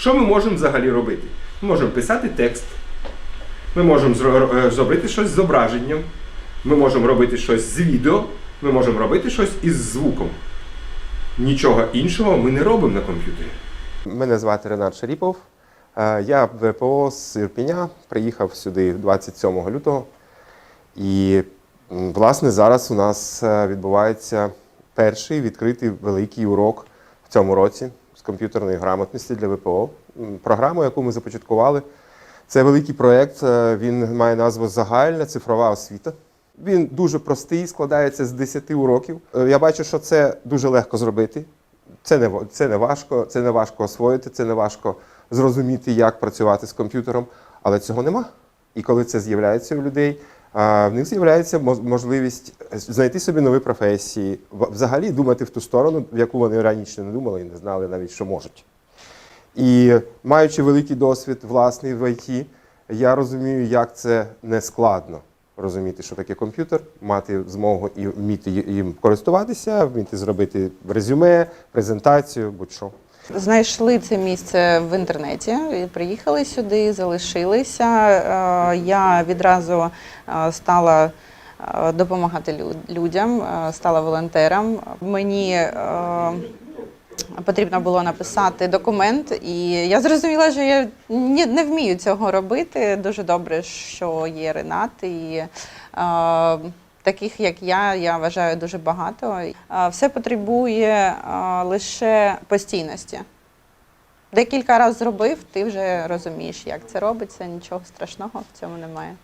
Що ми можемо взагалі робити? Ми можемо писати текст, ми можемо е, зробити щось з зображенням, ми можемо робити щось з відео, ми можемо робити щось із звуком. Нічого іншого ми не робимо на комп'ютері. Мене звати Ренат Шаріпов. Е, Я ВПО з Ірпеня, приїхав сюди 27 лютого. І, власне, зараз у нас е, відбувається перший відкритий великий урок в цьому році з комп'ютерної грамотності для ВПО. Програму, яку ми започаткували, це великий проєкт. е, Він має назву Загальна цифрова освіта. Він дуже простий, складається з 10 уроків. Е, Я бачу, що це дуже легко зробити. Це не, це не важко, це не важко освоїти, це не важко зрозуміти, як працювати з комп'ютером, але цього нема. І коли це з'являється у людей, в них з'являється мож- можливість знайти собі нові професії, взагалі думати в ту сторону, в яку вони раніше не думали і не знали навіть, що можуть. І маючи великий досвід власний в ІТ, я розумію, як це не складно розуміти, що таке комп'ютер, мати змогу і вміти їм користуватися, вміти зробити резюме, презентацію, будь-що. Знайшли це місце в інтернеті, приїхали сюди, залишилися. Е, Я відразу е, стала е, допомагати лю- людям, стала волонтером. Мені потрібно було написати документ, і я зрозуміла, що я не вмію цього робити. Дуже добре, що є Ренат. І, Таких як я, я вважаю дуже багато. Е, Все потребує е, лише постійності. Декілька разів зробив, ти вже розумієш, як це робиться. Нічого страшного в цьому немає.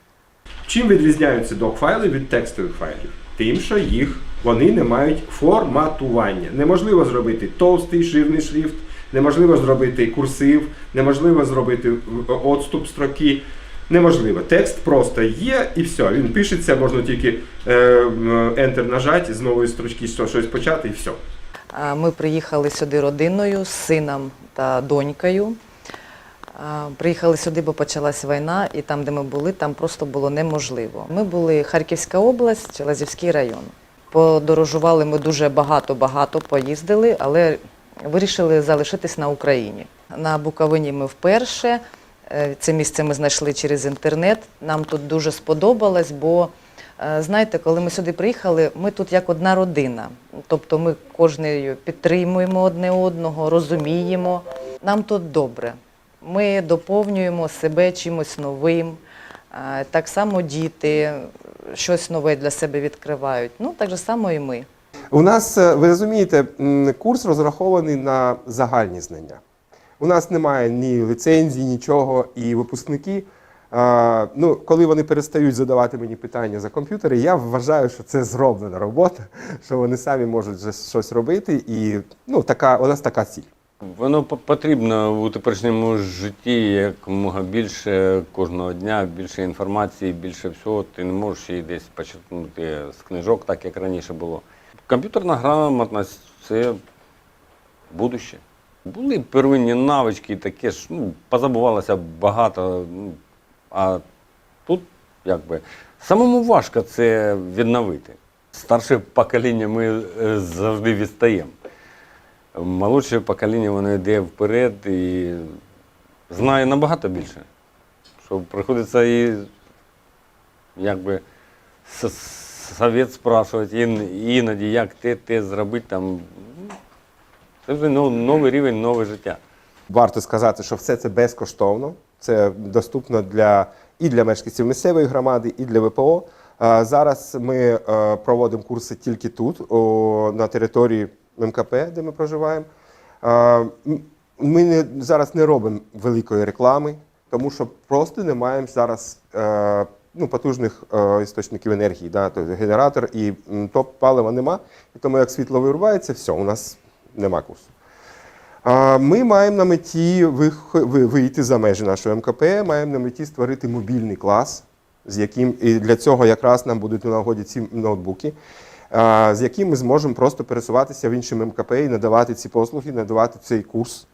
Чим відрізняються док-файли від текстових файлів? Тим, що їх вони не мають форматування. Неможливо зробити товстий жирний шрифт, неможливо зробити курсив, неможливо зробити отступ строки. Неможливо. Текст просто є і все. Він пишеться, можна тільки е, Enter нажати, з нової строчки що- щось почати і все. Ми приїхали сюди родиною з сином та донькою. Приїхали сюди, бо почалась війна, і там, де ми були, там просто було неможливо. Ми були Харківська область, Лазівський район. Подорожували ми дуже багато-багато, поїздили, але вирішили залишитись на Україні. На Буковині ми вперше. Е, Це місце ми знайшли через інтернет. Нам тут дуже сподобалось, бо Е, Знаєте, коли ми сюди приїхали, ми тут як одна родина. Тобто ми кожною підтримуємо одне одного, розуміємо. Нам тут добре. Ми доповнюємо себе чимось новим. Е, Так само діти щось нове для себе відкривають. Ну, так само і ми. У нас, ви розумієте, курс розрахований на загальні знання. У нас немає ні ліцензій, нічого, і випускники. а, Ну, коли вони перестають задавати мені питання за комп'ютери, я вважаю, що це зроблена робота, що вони самі можуть вже щось робити, і ну, така, у нас така ціль. Воно по- потрібно у теперішньому житті якомога більше кожного дня, більше інформації, більше всього. Ти не можеш її десь почерпнути з книжок, так як раніше було. Комп'ютерна грамотність це будуще. Були первинні навички, таке ж, ну, позабувалося багато. ну, А тут якби самому важко це відновити. Старше покоління ми е, завжди відстаємо. Молодше покоління воно йде вперед і знає набагато більше. Що приходиться і якби совет спрашувати, іноді, як те, те зробити там. Це вже ну, новий рівень, нове життя. Варто сказати, що все це безкоштовно. Це доступно для і для мешканців місцевої громади, і для ВПО. Зараз ми е, проводимо курси тільки тут, на території МКП, де ми проживаємо. Ми не, зараз не робимо великої реклами, тому що просто не маємо зараз е, ну, потужних е, істочників енергії. Да? Тобто генератор і топ палива нема. І тому як світло вирубається, все, у нас нема курсу. Ми маємо на меті вийти за межі нашого МКП, маємо на меті створити мобільний клас, з яким і для цього якраз нам будуть у нагоді ці ноутбуки, з яким ми зможемо просто пересуватися в інші МКП і надавати ці послуги, надавати цей курс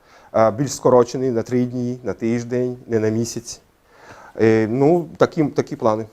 більш скорочений на три дні, на тиждень, не на місяць. Е, Ну, такі, такі плани.